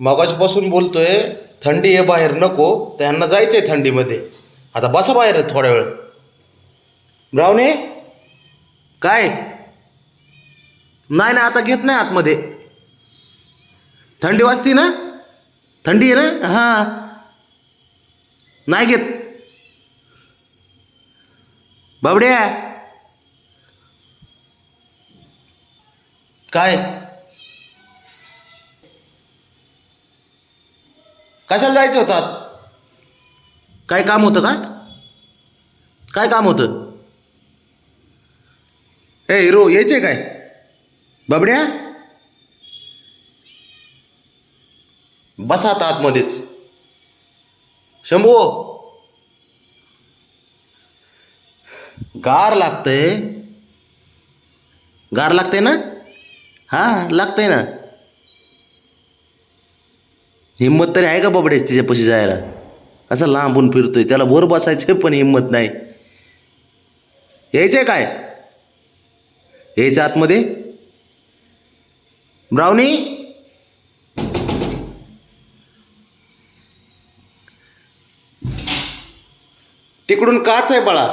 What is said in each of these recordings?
मगाचपासून बोलतोय थंडी आहे बाहेर नको त्यांना जायचंय थंडीमध्ये. आता बसा बाहेर थोड्या वेळ. ब्रावणे काय? नाही ना आता घेत नाही आतमध्ये. थंडी वाजती ना? थंडी आहे ना? हां. नाही घेत. बाबड्या. काय? कशाला जायचं होतं आत? काय काम होतं का? काय काम होतं? ए हिरो यायचे काय? बाबड्या? बसा आता आतमध्येच. शंभू! गार लागतंय. गार लागतंय ना? हां लागतंय ना? हिंमत तरी आहे का बाबड्याच तिच्यापाशी जायला? असं लांबून फिरतोय त्याला वर बसायचं पण हिंमत नाही. यायचंय काय? यायच्या आतमध्ये? ब्राउनी? तिकडून काच आहे बाळा.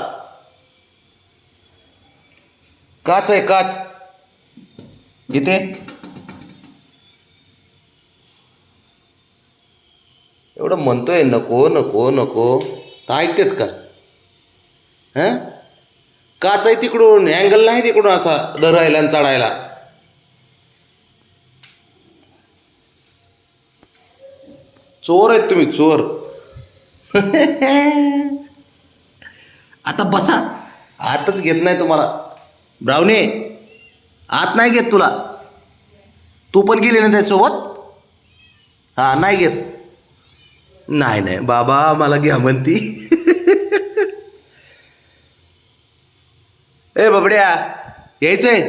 काच आहे काच. इथे? एवढं म्हणतोय नको नको नको. तर ऐकतेत का? हां? काच आहे तिकडून अँगल नाही तिकडून असा धरायला आणि चढायला. चोर आहेत तुम्ही चोर. आता बसा. आतच घेत नाही तुम्हाला. ब्रावणे आत नाही घेत तुला. तू पण गेली ना त्याच्यासोबत हां नाही घेत. नाही नाही. बाबा मला घ्या म्हणती. ए बाबड्या यायचंय?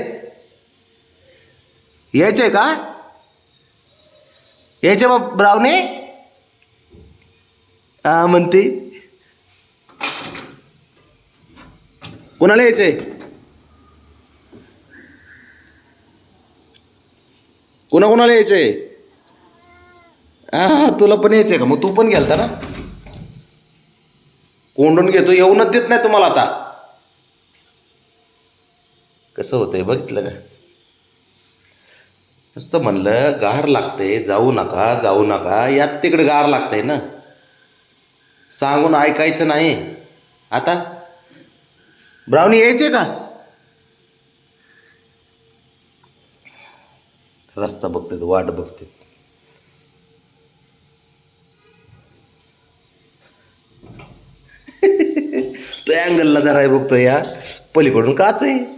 यायचंय का? यायचंय बाब ब्रावणे? हा म्हणते. कोणाला यायचंय? कोणा कोणाला यायचंय? हां तुला पण यायचंय का? मग तू पण गेलता ना? कोंडून घेतो येऊनच देत नाही तुम्हाला आता. कसं होतंय बघितलं का? नुसतं म्हणलं गार लागतंय जाऊ नका जाऊ नका यात तिकडे गार लागतंय ना. सांगून ऐकायचं नाही. आता? ब्राउनी यायचे का? रस्ता बघते वाट बघते त्या अँगलला धराय बघतो या. पलीकडून काच आहे.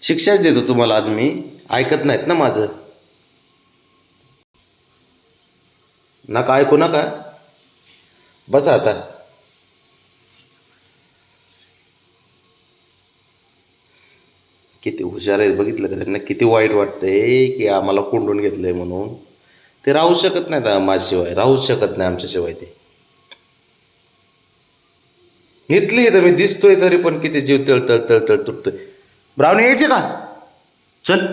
शिक्षाच देतो तुम्हाला आज मी. ऐकत नाहीत ना माझं. नका ऐकू नका. बसा आता. किती हुशार आहेत बघितलं का त्यांना? किती वाईट वाटतंय की आम्हाला कोंडून घेतलंय म्हणून. ते राहू शकत नाहीत माझ्याशिवाय राहूच शकत नाही आमच्याशिवाय ते. घेतली तर मी दिसतोय तरी पण किती जीव तळ तळ तळ तळ तुटतोय. ब्राऊन यायचे का? चल.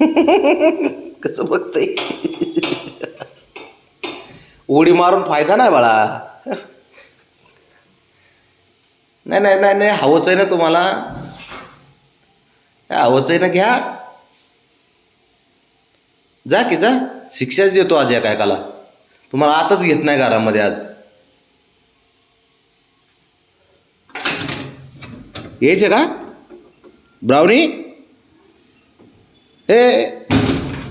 कसं बघतय? उडी मारून फायदा नाही बाळा. नाही नाही नाही नाही हवंच आहे ना तुम्हाला? हवंच आहे ना घ्या. जा की जा. शिक्षाच देतो आज या कायकाला तुम्हाला आताच घेत नाही घरामध्ये आज. यायचे का? ब्राउनी? हे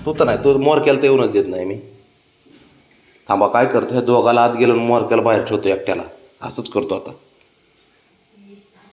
तू तर नाही तू मोरक्याला तर येऊनच देत नाही मी. थांबा काय करतो ह्या दोघाला आत गेलो मोरक्याला बाहेर ठेवतो एकट्याला. असंच करतो आता.